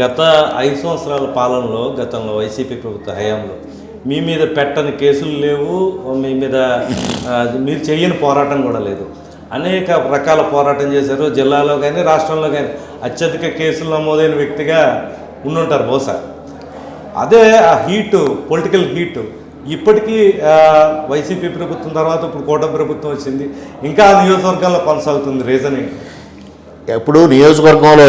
గత ఐదు సంవత్సరాల పాలనలో గతంలో వైసీపీ ప్రభుత్వ హయాంలో మీ మీద పెట్టని కేసులు లేవు మీ మీద మీరు చేయని పోరాటం కూడా లేదు. అనేక రకాల పోరాటం చేశారు జిల్లాలో కానీ రాష్ట్రంలో కానీ. అత్యధిక కేసులు నమోదైన వ్యక్తిగా ఉండుంటారు బహుశా. అదే ఆ హీటు పొలిటికల్ హీటు. ఇప్పటికీ వైసీపీ ప్రభుత్వం తర్వాత ఇప్పుడు కూటమి ప్రభుత్వం వచ్చింది. ఇంకా ఆ నియోజకవర్గాల్లో కొనసాగుతుంది రీజన్ ఏంటి ఇప్పుడు నియోజకవర్గంలో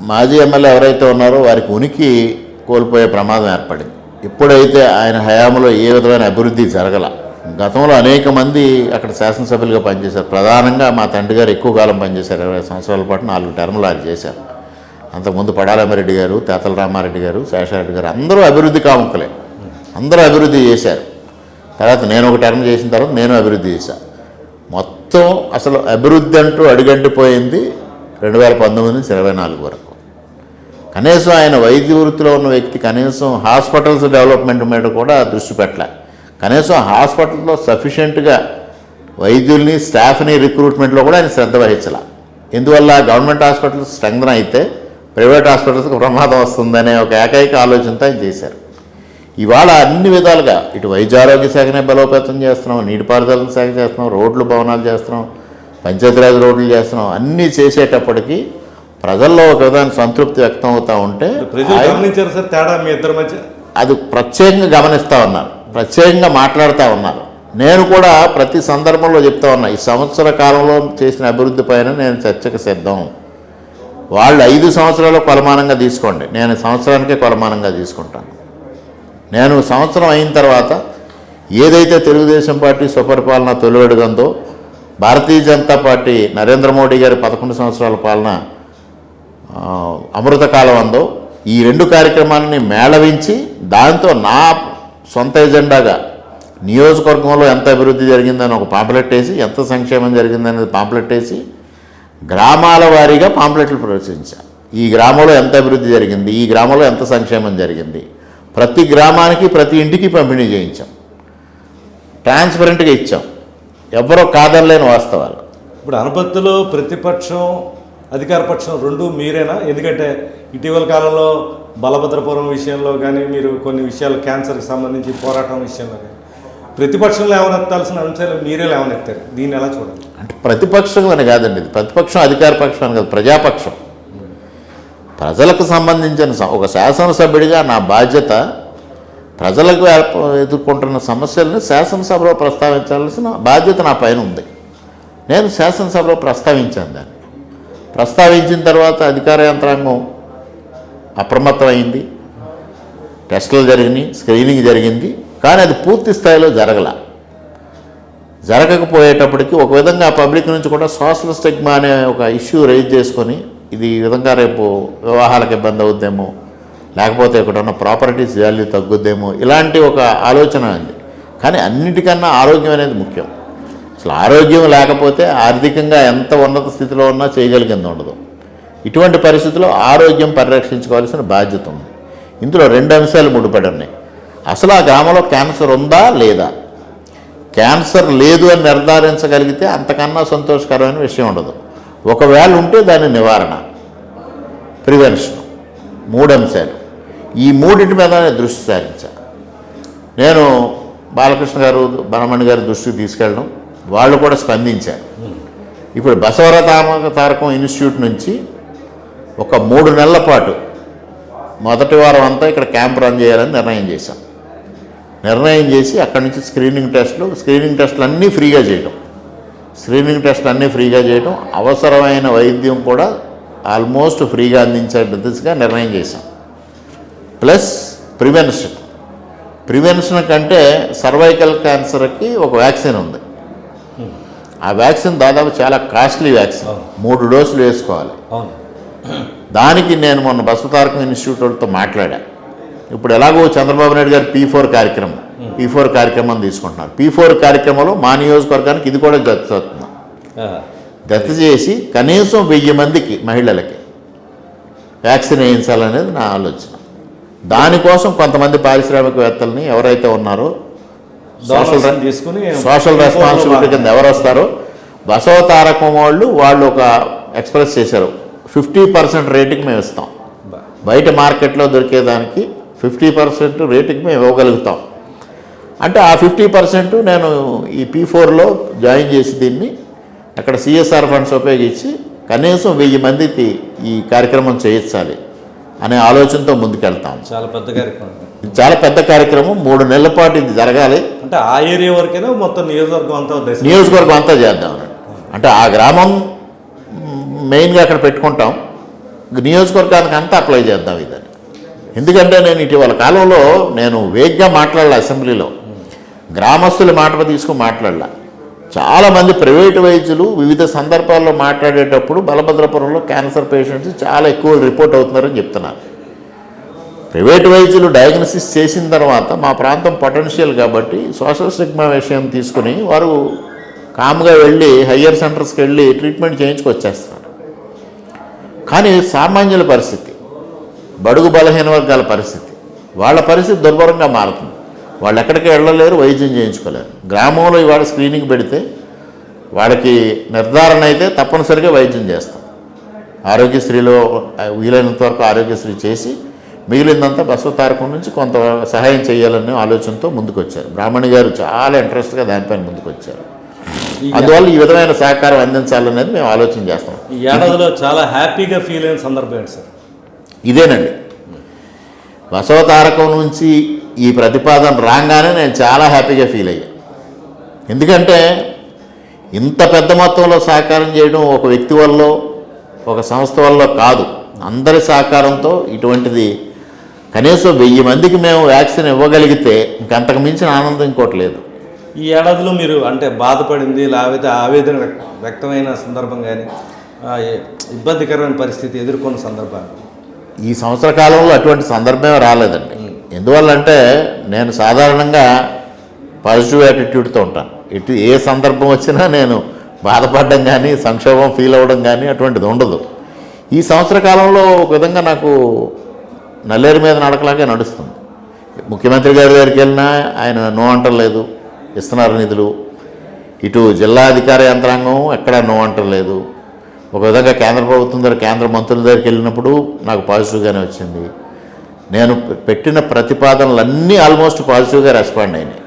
మాజీ ఎమ్మెల్యే ఎవరైతే ఉన్నారో వారికి ఉనికి కోల్పోయే ప్రమాదం ఏర్పడింది. ఇప్పుడైతే ఆయన హయాంలో ఏ విధమైన అభివృద్ధి జరగల. గతంలో అనేక మంది అక్కడ శాసనసభ్యులుగా పనిచేశారు. ప్రధానంగా మా తండ్రి గారు ఎక్కువ కాలం పనిచేశారు. ఇరవై సంవత్సరాల పాటు నాలుగు టర్ములు ఆయన చేశారు. అంతకుముందు పడాలమ్మారెడ్డి గారు తేతల రామారెడ్డి గారు శేషారెడ్డి గారు అందరూ అభివృద్ధి కాముకలే. అందరూ అభివృద్ధి చేశారు. తర్వాత నేను ఒక టర్మ్ చేసిన తర్వాత నేను అభివృద్ధి చేశాను మొత్తం అసలు అభివృద్ధి అంటూ అడుగంటిపోయింది రెండు వేల పంతొమ్మిది నుంచి ఇరవై నాలుగు వరకు. కనీసం ఆయన వైద్య వృత్తిలో ఉన్న వ్యక్తి కనీసం హాస్పిటల్స్ డెవలప్మెంట్ మీద కూడా దృష్టి పెట్టలే. కనీసం హాస్పిటల్లో సఫిషియెంట్గా వైద్యుల్ని స్టాఫ్ని రిక్రూట్మెంట్లో కూడా ఆయన శ్రద్ధ వహించాల. ఎందువల్ల గవర్నమెంట్ హాస్పిటల్స్ స్ట్రెంగ్న్ అయితే ప్రైవేట్ హాస్పిటల్స్కి ప్రమాదం వస్తుందనే ఒక ఏకైక ఆలోచనతో ఆయన చేశారు. ఇవాళ అన్ని విధాలుగా ఇటు వైద్య ఆరోగ్య శాఖనే బలోపేతం చేస్తున్నాం నీటిపారుదల శాఖ చేస్తున్నాం రోడ్లు భవనాలు చేస్తున్నాం పంచాయతీరాజ్ రోడ్లు చేస్తున్నాం అన్నీ చేసేటప్పటికీ ప్రజల్లో ఒక విధమైన సంతృప్తి వ్యక్తం అవుతూ ఉంటే గమనించారు సార్ తేడా మీ ఇద్దరి మధ్య? అది ప్రత్యేకంగా గమనిస్తూ ఉన్నారు. ప్రత్యేకంగా మాట్లాడుతూ ఉన్నారు. నేను కూడా ప్రతి సందర్భంలో చెప్తా ఉన్నా ఈ సంవత్సర కాలంలో చేసిన అభివృద్ధి పైన నేను చర్చకు సిద్ధం. వాళ్ళు ఐదు సంవత్సరాలు కొలమానంగా తీసుకోండి. నేను సంవత్సరానికే కొలమానంగా తీసుకుంటాను. నేను సంవత్సరం అయిన తర్వాత ఏదైతే తెలుగుదేశం పార్టీ సుపరిపాలన తొలివెడుగందో భారతీయ జనతా పార్టీ నరేంద్ర మోడీ గారి పదకొండు సంవత్సరాల పాలన అమృతకాలం అమృత కాలం అందో ఈ రెండు కార్యక్రమాలని మేళవించి దాంతో నా సొంత ఎజెండాగా నియోజకవర్గంలో ఎంత అభివృద్ధి జరిగిందని ఒక పాంప్లెట్ వేసి ఎంత సంక్షేమం జరిగిందనేది పాంప్లెట్ వేసి గ్రామాల వారీగా పాంప్లెట్లు ప్రదర్శించా. ఈ గ్రామంలో ఎంత అభివృద్ధి జరిగింది ఈ గ్రామంలో ఎంత సంక్షేమం జరిగింది ప్రతి గ్రామానికి ప్రతి ఇంటికి పంపిణీ చేయించాం. ట్రాన్స్పరెంట్గా ఇచ్చాం. ఎవరో కాదనలేని వాస్తవాలు. ఇప్పుడు అనపత్తిలో ప్రతిపక్షం అధికార పక్షం రెండు మీరేనా? ఎందుకంటే ఇటీవల కాలంలో బలభద్రపురం విషయంలో కానీ మీరు కొన్ని విషయాలు క్యాన్సర్కి సంబంధించి పోరాటం విషయంలో కానీ ప్రతిపక్షంలో లేవనెత్తాల్సిన అంశాలు మీరే లేవనెత్తారు. దీన్ని ఎలా చూడాలి? అంటే ప్రతిపక్షం అని కాదండి. ఇది ప్రతిపక్షం అధికార పక్షం అని కాదు ప్రజాపక్షం. ప్రజలకు సంబంధించిన ఒక శాసనసభ్యుడిగా నా బాధ్యత ప్రజలకు ఎదుర్కొంటున్న సమస్యలను శాసనసభలో ప్రస్తావించాల్సిన బాధ్యత నా పైన ఉంది. నేను శాసనసభలో ప్రస్తావించాను దాన్ని. ప్రస్తావించిన తర్వాత అధికార యంత్రాంగం అప్రమత్తమైంది. టెస్టులు జరిగినాయి స్క్రీనింగ్ జరిగింది కానీ అది పూర్తి స్థాయిలో జరగల. జరగకపోయేటప్పటికి ఒక విధంగా పబ్లిక్ నుంచి కూడా సోషల్ స్టిగ్మా అనే ఒక ఇష్యూ రైజ్ చేసుకొని ఇది ఈ విధంగా రేపు వివాహాలకు ఇబ్బంది అవుద్దేమో లేకపోతే ఇక్కడ ఉన్న ప్రాపర్టీస్ వాల్యూ తగ్గుద్దేమో ఇలాంటి ఒక ఆలోచన ఉంది. కానీ అన్నిటికన్నా ఆరోగ్యం అనేది ముఖ్యం. అసలు ఆరోగ్యం లేకపోతే ఆర్థికంగా ఎంత ఉన్నత స్థితిలో ఉన్నా చేయగలిగింది ఉండదు. ఇటువంటి పరిస్థితుల్లో ఆరోగ్యం పరిరక్షించుకోవాల్సిన బాధ్యత ఉంది. ఇందులో రెండు అంశాలు ముడిపడి ఉన్నాయి అసలు ఆ గ్రామంలో క్యాన్సర్ ఉందా లేదా? క్యాన్సర్ లేదు అని నిర్ధారించగలిగితే అంతకన్నా సంతోషకరమైన విషయం ఉండదు. ఒకవేళ ఉంటే దాని నివారణ. ప్రివెన్షన్. మూడు అంశాలు. ఈ మూడింటి మీద దృష్టి సారించా. నేను బాలకృష్ణ గారు బనమణి గారి దృష్టికి తీసుకెళ్ళడం వాళ్ళు కూడా స్పందించారు. ఇప్పుడు బసవర తామక తారకం ఇన్స్టిట్యూట్ నుంచి ఒక మూడు నెలల పాటు మొదటి వారం అంతా ఇక్కడ క్యాంప్ రన్ చేయాలని నిర్ణయం చేశాం. నిర్ణయం చేసి అక్కడి నుంచి స్క్రీనింగ్ టెస్టులు స్క్రీనింగ్ టెస్టులు అన్నీ ఫ్రీగా చేయడం స్క్రీనింగ్ టెస్టులు అన్నీ ఫ్రీగా చేయడం అవసరమైన వైద్యం కూడా ఆల్మోస్ట్ ఫ్రీగా అందించే దిశగా నిర్ణయం చేశాం. Plus prevention. ప్రివెన్షన్ కంటే సర్వైకల్ క్యాన్సర్కి ఒక వ్యాక్సిన్ ఉంది. ఆ వ్యాక్సిన్ దాదాపు చాలా కాస్ట్లీ వ్యాక్సిన్. మూడు డోసులు వేసుకోవాలి. దానికి నేను మొన్న బసవతారకం ఇన్స్టిట్యూట్ వాళ్ళతో మాట్లాడా. ఇప్పుడు ఎలాగో చంద్రబాబు నాయుడు గారు పీ ఫోర్ కార్యక్రమం పీ ఫోర్ కార్యక్రమం తీసుకుంటున్నారు. పీ ఫోర్ కార్యక్రమంలో మా నియోజకవర్గానికి ఇది కూడా జత చేస్తున్నాం జత చేసి కనీసం వెయ్యి మందికి మహిళలకి వ్యాక్సిన్ వేయించాలనేది నా ఆలోచన. దానికోసం కొంతమంది పారిశ్రామికవేత్తల్ని ఎవరైతే ఉన్నారో సోషల్ తీసుకుని సోషల్ రెస్పాన్సిబిలిటీ కింద ఎవరు వస్తారో బసవ తారకం వాళ్ళు వాళ్ళు ఒక ఎక్స్ప్రెస్ చేశారు. ఫిఫ్టీ పర్సెంట్ రేటుకి మేము ఇస్తాం. బయట మార్కెట్లో దొరికేదానికి ఫిఫ్టీ పర్సెంట్ రేటుకి మేము ఇవ్వగలుగుతాం. అంటే ఆ ఫిఫ్టీ పర్సెంట్ నేను ఈ పీ ఫోర్లో జాయిన్ చేసి దీన్ని అక్కడ సిఎస్ఆర్ ఫండ్స్ ఉపయోగించి కనీసం వెయ్యి మందికి ఈ కార్యక్రమం చేయించాలి అనే ఆలోచనతో ముందుకెళ్తాం. చాలా పెద్ద కార్యక్రమం. చాలా పెద్ద కార్యక్రమం. మూడు నెలల పాటు ఇది జరగాలి. అంటే ఆ ఏరియా వరకైనా మొత్తం నియోజకవర్గం అంతా నియోజకవర్గం అంతా చేద్దాం. అంటే ఆ గ్రామం మెయిన్గా అక్కడ పెట్టుకుంటాం. నియోజకవర్గానికి అంతా అప్లై చేద్దాం ఇదని. ఎందుకంటే నేను ఇటీవల కాలంలో నేను వేగ్గా మాట్లాడాల అసెంబ్లీలో. గ్రామస్తుల మాట తీసుకుని మాట్లాడాల. చాలామంది ప్రైవేటు వైద్యులు వివిధ సందర్భాల్లో మాట్లాడేటప్పుడు బలభద్రపురంలో క్యాన్సర్ పేషెంట్స్ చాలా ఎక్కువ రిపోర్ట్ అవుతున్నారని చెప్తున్నారు. ప్రైవేట్ వైద్యులు డయాగ్నసిస్ చేసిన తర్వాత మా ప్రాంతం పొటెన్షియల్ కాబట్టి సోషల్ స్టిగ్మా విషయం తీసుకుని వారు కామ్గా వెళ్ళి హయ్యర్ సెంటర్స్కి వెళ్ళి ట్రీట్మెంట్ చేయించుకొచ్చేస్తున్నారు. కానీ సామాన్యుల పరిస్థితి బడుగు బలహీన వర్గాల పరిస్థితి వాళ్ళ పరిస్థితి దుర్భరంగా మారుతుంది. వాళ్ళు ఎక్కడికి వెళ్ళలేరు వైద్యం చేయించుకోలేరు. గ్రామంలో ఇవాళ స్క్రీనింగ్ పెడితే వాళ్ళకి నిర్ధారణ అయితే తప్పనిసరిగా వైద్యం చేస్తాం. ఆరోగ్యశ్రీలో వీలైనంత వరకు ఆరోగ్యశ్రీ చేసి మిగిలిందంతా బసవతారకం నుంచి కొంత సహాయం చేయాలనే ఆలోచనతో ముందుకొచ్చారు. బ్రాహ్మణి గారు చాలా ఇంట్రెస్ట్గా దానిపైన ముందుకొచ్చారు. అందువల్ల ఈ విధమైన సహకారం అందించాలనేది మేము ఆలోచన చేస్తాం. ఈ ఏడాదిలో చాలా హ్యాపీగా ఫీల్ అయిన సందర్భం సార్? ఇదేనండి. బసవతారకం నుంచి ఈ ప్రతిపాదన రాగానే నేను చాలా హ్యాపీగా ఫీల్ అయ్యా. ఎందుకంటే ఇంత పెద్ద మొత్తంలో సహకారం చేయడం ఒక వ్యక్తి వల్ల ఒక సంస్థ వల్ల కాదు. అందరి సహకారంతో ఇటువంటిది కనీసం వెయ్యి మందికి మేము వ్యాక్సిన్ ఇవ్వగలిగితే ఇంకంతకు మించిన ఆనందం ఇంకోటి లేదు. ఈ ఏడాదిలో మీరు అంటే బాధపడింది లేకపోతే ఆవేదన వ్యక్- వ్యక్తమైన సందర్భం కానీ ఇబ్బందికరమైన పరిస్థితి ఎదుర్కొన్న సందర్భాలు? ఈ సంవత్సర కాలంలో అటువంటి సందర్భమే రాలేదండి. ఎందువల్లంటే నేను సాధారణంగా పాజిటివ్ యాటిట్యూడ్తో ఉంటాను. ఇటు ఏ సందర్భం వచ్చినా నేను బాధపడడం కానీ సంక్షోభం ఫీల్ అవ్వడం కానీ అటువంటిది ఉండదు. ఈ సంవత్సర కాలంలో ఒక విధంగా నాకు నల్లేరు మీద నడకలాగే నడుస్తుంది. ముఖ్యమంత్రి గారి దగ్గరికి వెళ్ళినా ఆయన నో అంటలేదు ఇస్తున్నారు నిధులు. ఇటు జిల్లా అధికార యంత్రాంగం ఎక్కడా నో అంటలేదు. ఒక విధంగా కేంద్ర ప్రభుత్వం దగ్గర కేంద్ర మంత్రుల దగ్గరికి వెళ్ళినప్పుడు నాకు పాజిటివ్గానే వచ్చింది. నేను పెట్టిన ప్రతిపాదనలన్నీ ఆల్మోస్ట్ పాజిటివ్గా రెస్పాండ్ అయినాయి.